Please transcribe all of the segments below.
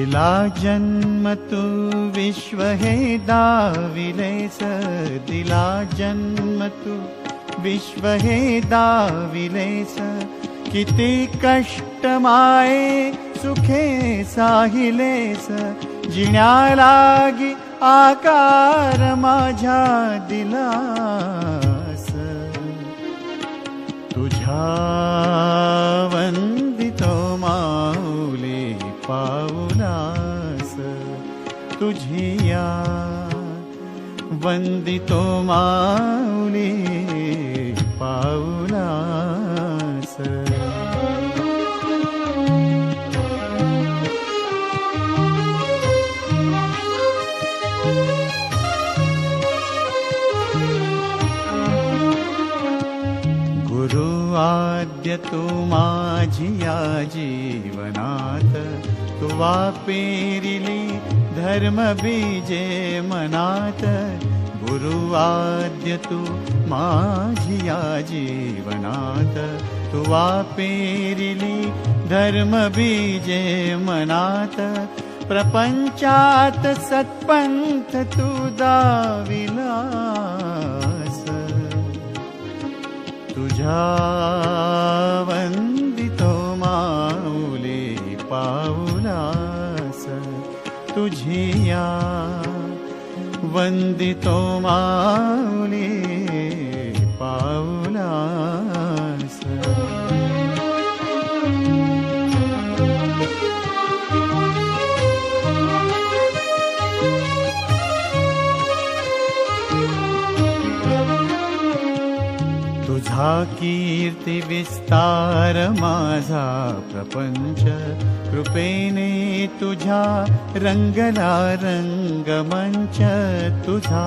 दिला जन्म तू विश्व हे दाविलेस दिला जन्म तू विश्व हे दाविलेस किती कष्ट माये सुखे साहिलेस जिण्या लागी आकार माझ्या दिलास तुझ्या तुझिया। माऊली पाऊलास गुरु आद्य तू माझिया जीवनात तुवा पेरिली धर्म बीजे मनात गुरु आद्य तू माझिया जीवनात पेरिली धर्म बीजे मनात प्रपंचात सत्पंथ तू दाविलास। तुझ्या वंदितो माऊली पाऊलास तुझिया वंदितो माऊली पाऊलास तुझा कीर्ती विस्तार माझा प्रपंच। कृपेने तुझ्या रंगला रंगमंच तुझा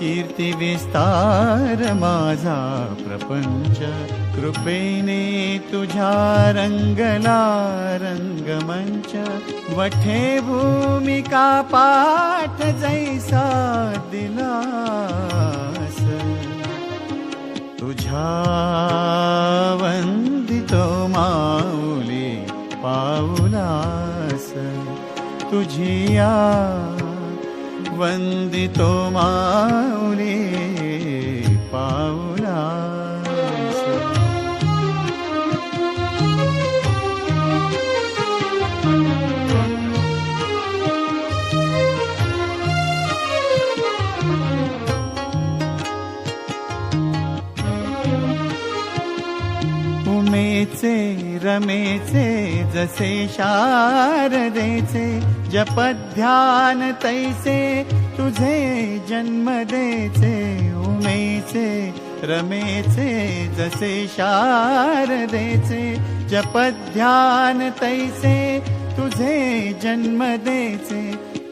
कीर्ती विस्तार माझा प्रपंच। कृपेने तुझ्या रंगला रंगमंच वठे भूमिका पाठ जैसा दिलास माऊली पाऊलास तुझिया वंदितो माऊली जसे रमेचे जसे शारदेचे जपध्यान तैसे तुझे जन्म देचे उमेचे रमेचे जसे शारदेचे जपध्यान तैसे तुझे जन्म देचे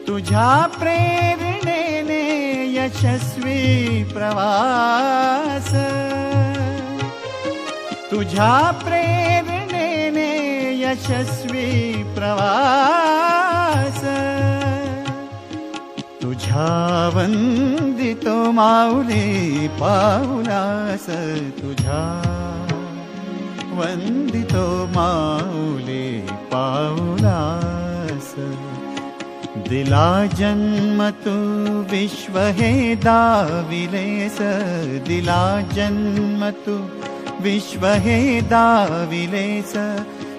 तुझ्या प्रेरणेने यशस्वी प्रवास. तुझ्या प्रे यशस्वी प्रवास। माऊली पाऊलास तुझ्या वंदितो माऊली पाऊलास दिला जन्म तू विश्व हे दाविलेस। दिला जन्म तू विश्व हे दाविलेस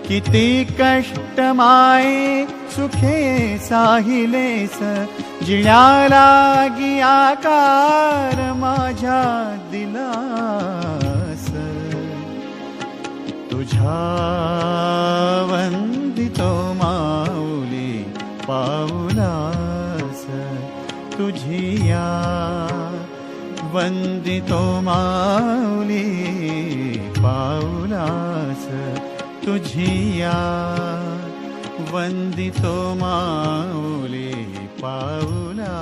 किती कष्ट माये सुखे साहिलेस जिण्या लागी आकार माझ्या दिलास तुझ्या वंदितो माऊली पाऊलास तुझिया वंदितो माऊली पाऊलास तुझिया वन्दितो मावली पावला